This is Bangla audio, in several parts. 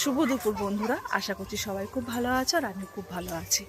শুভ দুপুর, বন্ধুরা। আশা করছি সবাই খুব ভালো আছে আর আমি খুব ভালো আছি।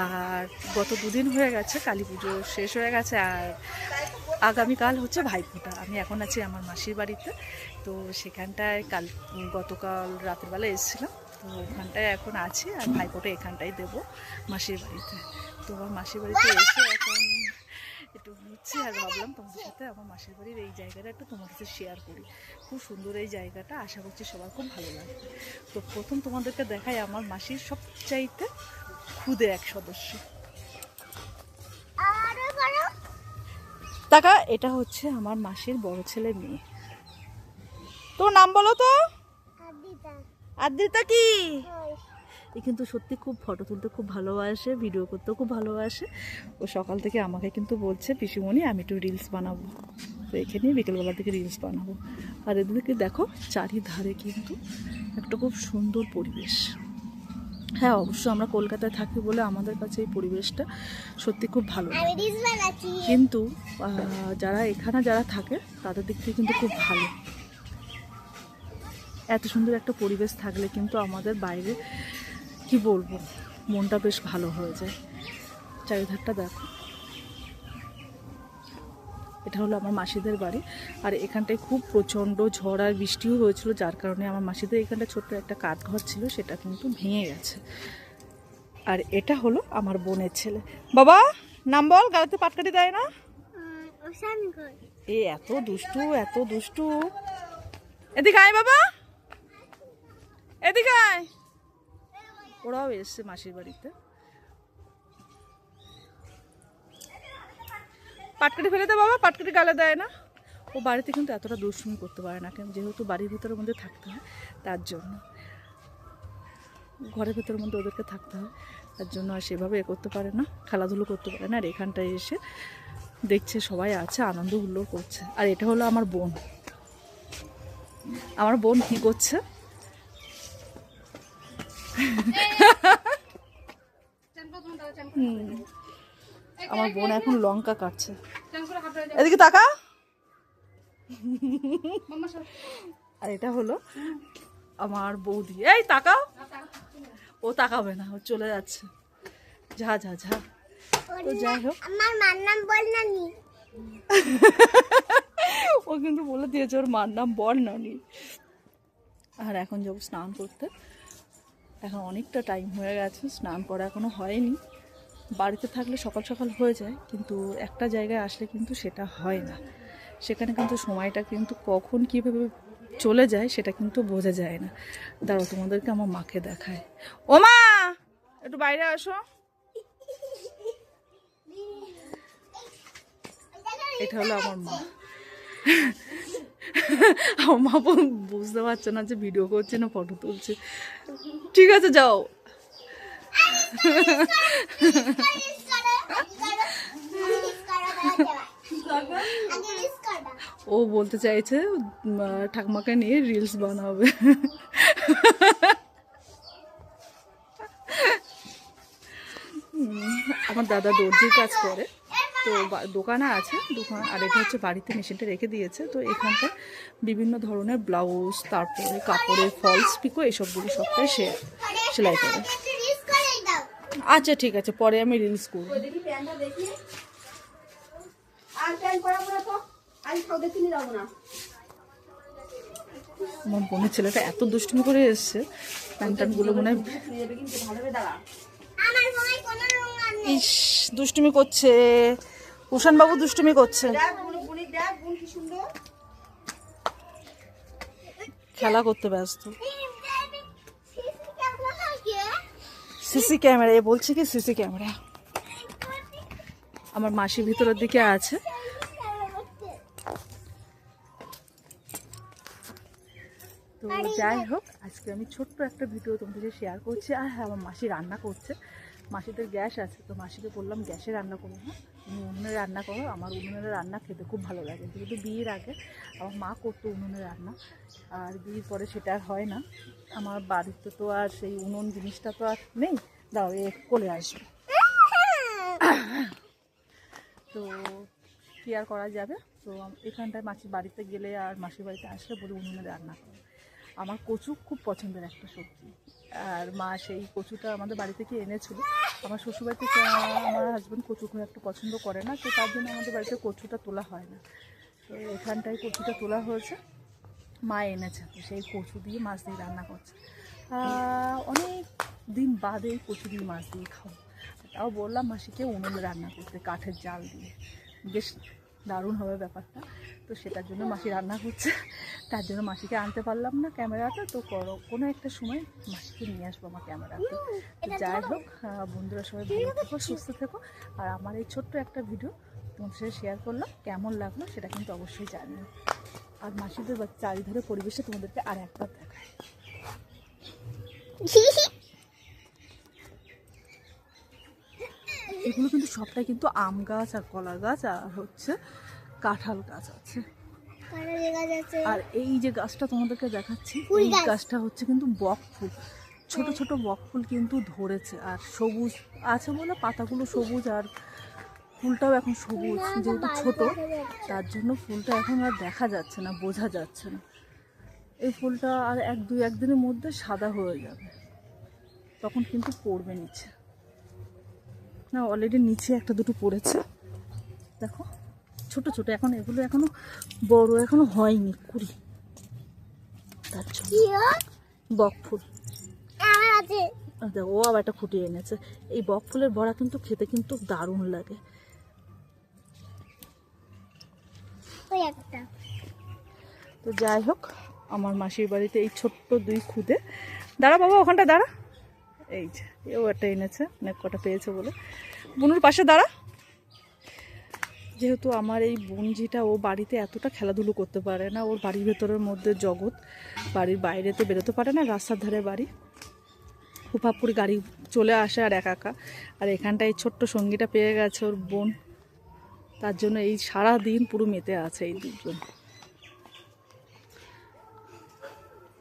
আর গত দুদিন হয়ে গেছে, কালী পুজো শেষ হয়ে গেছে, আর আগামীকাল হচ্ছে ভাইফোঁটা। আমি এখন আছি আমার মাসির বাড়িতে। তো সেখানটায় কাল, গতকাল রাতের বেলা এসেছিলাম। তো ওখানটায় এখন আছি আর ভাইফোঁটা এখানটাই দেবো মাসির বাড়িতে। তো আমার মাসির বাড়িতে এসে ঘুরছি আর ভাবলাম তোমাদের সাথে আমার মাসির বাড়ির এই জায়গাটা একটু তোমার সাথে শেয়ার করি। খুব সুন্দর এই জায়গাটা আশা করছি সবার খুব ভালো লাগবে। তো প্রথম তোমাদেরকে দেখাই আমার মাসির সবচাইতে খুদে এক সদস্য। টাকা এটা হচ্ছে আমার মাসির বড় ছেলে মেয়ে। তোর নাম বলো তো? আদ্রিতা কি? এ কিন্তু সত্যি খুব ফটো তুলতে খুব ভালোবাসে ভিডিও করতেও খুব ভালোবাসে। ও সকাল থেকে আমাকে কিন্তু বলছে পিসিমণি আমি একটু রিলস বানাবো। তো এখানে বিকেলবেলা থেকে রিলস বানাবো। আর এদিকে দেখো চারিধারে কিন্তু একটা খুব সুন্দর পরিবেশ। হ্যাঁ অবশ্যই আমরা কলকাতায় থাকি বলে আমাদের কাছে এই পরিবেশটা সত্যি খুব ভালো কিন্তু যারা এখানে যারা থাকে তাদের দিক থেকে কিন্তু খুব ভালো। এত সুন্দর একটা পরিবেশ থাকলে কিন্তু আমাদের বাইরে কি বলব? মনটা বেশ ভালো হয়ে যায়। চারিধারটা দেখো। এটা হলো আমার মাসিদের বাড়ি। আর এখানটায় খুব প্রচণ্ড ঝড় আর বৃষ্টিও হয়েছিল যার কারণে আমার মাসিদের এখানটা ছোট্ট একটা কাঠ ঘর ছিল সেটা কিন্তু ভেঙে গেছে। আর এটা হলো আমার বোনের ছেলে। বাবা নাম বল গাড়িতে পাটকাটি দেয় না? এ এত দুষ্টু এত দুষ্টু। এদিকে আয় বাবা। এদিকে আয়। ওরাও এসছে মাসির বাড়িতে। পাটকাটি ফেলে দে বাবা পাটকাটি গালে দেয় না। ও বাড়িতে কিন্তু এতটা দুষ্টুমি করতে পারে না, কেন? যেহেতু বাড়ির ভিতরের মধ্যে থাকতে হয়, তার জন্য। ঘরের ভেতরের মধ্যে ওদেরকে থাকতে হয়, তার জন্য আর সেভাবে এ করতে পারে না, খেলাধুলো করতে পারে না। আর এখানটায় এসে দেখছে সবাই আছে, আনন্দ হুল্লোড় করছে। আর এটা হলো আমার বোন। আমার বোন কি করছে। আমার বোন এখন লঙ্কা কাটছে। এদিকে তাকা। আর এটা হলো আমার বৌদি। এই তাকাও। ও তাকাবে না ও চলে যাচ্ছে। যা যা যা। তো যাই হোক। আমার মার নাম বল নানি ও কিন্তু বলে দিয়েছে ওর মার নাম বল নানি আর এখন যাব স্নান করতে। এখন অনেকটা টাইম হয়ে গেছে, স্নান করা এখনও হয়নি। বাড়িতে থাকলে সকাল সকাল হয়ে যায়, কিন্তু একটা জায়গায় আসলে কিন্তু সেটা হয় না। সেখানে কিন্তু সময়টা কিন্তু কখন কীভাবে চলে যায় সেটা কিন্তু বোঝা যায় না। দাঁড়াও, তোমাদেরকে আমার মাকে দেখায় ও মা! একটু বাইরে আসো। এটা হলো আমার মা। আমার মা বুঝতে পারছে না যে ভিডিও করছে না ফটো তুলছে। ঠিক আছে, যাও। ও বলতে চাইছে ঠাকুমাকে নিয়ে রিলস বানাবে। আমার দাদা দর্জির কাজ করে। তো বা- দোকানে আছে দোকান আর এটা হচ্ছে বাড়িতে মেশিনটা রেখে দিয়েছে। তো এখানটা বিভিন্ন ধরনের ব্লাউজ তারপরে কাপড়ের ফলস পিকো এসবগুলো সবটাই সে সেলাই করে। আচ্ছা ঠিক আছে পরে আমি রিলস করব। আমার বোনের ছেলেটা এত দুষ্টুমি করে এসছে প্যান্ট ট্যান্টগুলো মনে হয় ইস দুষ্টুমি করছে। কুষাণ বাবু দুষ্টুমি করছে। খেলা করতে ব্যস্ত। সিসি ক্যামেরা এ বলছে কি সিসি ক্যামেরা। আমার মাসি ভিতরের দিকে আছে। তো যাই হোক আজকে আমি ছোট্ট একটা ভিডিও তোমাদের শেয়ার করছি। আর হ্যাঁ আমার মাসি রান্না করছে। মাসিদের গ্যাস আছে তো মাসিকে বললাম গ্যাসে রান্না করব না তুমি উনুনে রান্না করো, আমার উনুনের রান্না খেতে খুব ভালো লাগে। যেহেতু বিয়ের আগে আমার মা করতো উনুনে রান্না, আর বিয়ের পরে সেটা আর হয় না। আমার বাড়িতে তো আর সেই উনুন জিনিসটা তো আর নেই। দাও, এ কোলে আসবে। তো কী আর করা যাবে? তো এখানটায় মাসির বাড়িতে গেলে আর মাসির বাড়িতে আসলে বলি উনুনে রান্না করে। আমার কচু খুব পছন্দের একটা সবজি। আর মা সেই কচুটা আমাদের বাড়ি থেকে এনেছিল। আমার শ্বশুরবাড়ি থেকে আমার হাজব্যান্ড কচু খুব একটা পছন্দ করে না, তো তার জন্য আমাদের বাড়িতে কচুটা তোলা হয় না। তো এখানটায় কচুটা তোলা হয়েছে, মা এনেছে। তো সেই কচু দিয়ে মাছ দিয়ে রান্না করছে। অনেক দিন বাদে কচু দিয়ে মাছ দিয়ে খাব। তাও বললাম মাসিকে উনুনে রান্না করতে, কাঠের জাল দিয়ে। বেশ দারুণ হবে ব্যাপারটা। তো সেটার জন্য মাসি রান্না করছে। তার জন্য মাসিকে আনতে পারলাম না ক্যামেরাটা তো করো- কোনো একটা সময় মাসিকে নিয়ে আসব আমার ক্যামেরাতে। তো যাই হোক বন্ধুরা সবাই ভালো থেকো সুস্থ থেকো। আর আমার এই ছোট্ট একটা ভিডিও তোমার সাথে শেয়ার করলাম কেমন লাগল সেটা কিন্তু অবশ্যই জানিও। আর মাসিদের চারিধারে পরিবেশে তোমাদেরকে আর একবার দেখায় এগুলো কিন্তু সবটাই কিন্তু আম গাছ আর কলা গাছ আর হচ্ছে কাঁঠাল গাছ আছে। আর এই যে গাছটা তোমাদেরকে দেখাচ্ছি এই গাছটা হচ্ছে কিন্তু বক ফুল। ছোট ছোট বক ফুল কিন্তু ধরেছে আর সবুজ আছে বলে পাতাগুলো সবুজ আর ফুলটাও এখন সবুজ যেহেতু ছোট তার জন্য ফুলটা এখন আর দেখা যাচ্ছে না বোঝা যাচ্ছে না। এই ফুলটা আর এক দুই একদিনের মধ্যে সাদা হয়ে যাবে। তখন কিন্তু পড়বে নিচে। না অলরেডি নিচে একটা দুটো পড়েছে। দেখো ছোট ছোট এখন এগুলো এখনও বড় এখনও হয়নি কুড়ি। তার জন্য। ও? বক ফুল। ও আবার একটা খুঁটি এনেছে। এই বক ফুলের বড়া কিন্তু খেতে কিন্তু দারুণ লাগে। তো যাই হোক আমার মাসির বাড়িতে এই ছোট্ট দুই খুদে। দাঁড়া বাবা ওখানটা দাঁড়া। এই যে এও একটা এনেছে অনেক কটা পেয়েছে বলে। বুনুর পাশে দাঁড়া। যেহেতু আমার এই বোনঝিটা ও বাড়িতে এতটা খেলাধুলো করতে পারে না, ওর বাড়ির ভেতরের মধ্যে জগৎ, বাড়ির বাইরে তো বেরোতে পারে না, রাস্তার ধারে বাড়ি। হুপাপ করে গাড়ি চলে আসে আর একা একা। আর এখানটায় এই ছোট্ট সঙ্গীটা পেয়ে গেছে ওর বোন। তার জন্য এই সারা দিন পুরো মেতে আছে এই দুজন।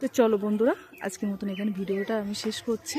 তো চলো বন্ধুরা, আজকের মতন এখানে ভিডিওটা আমি শেষ করছি।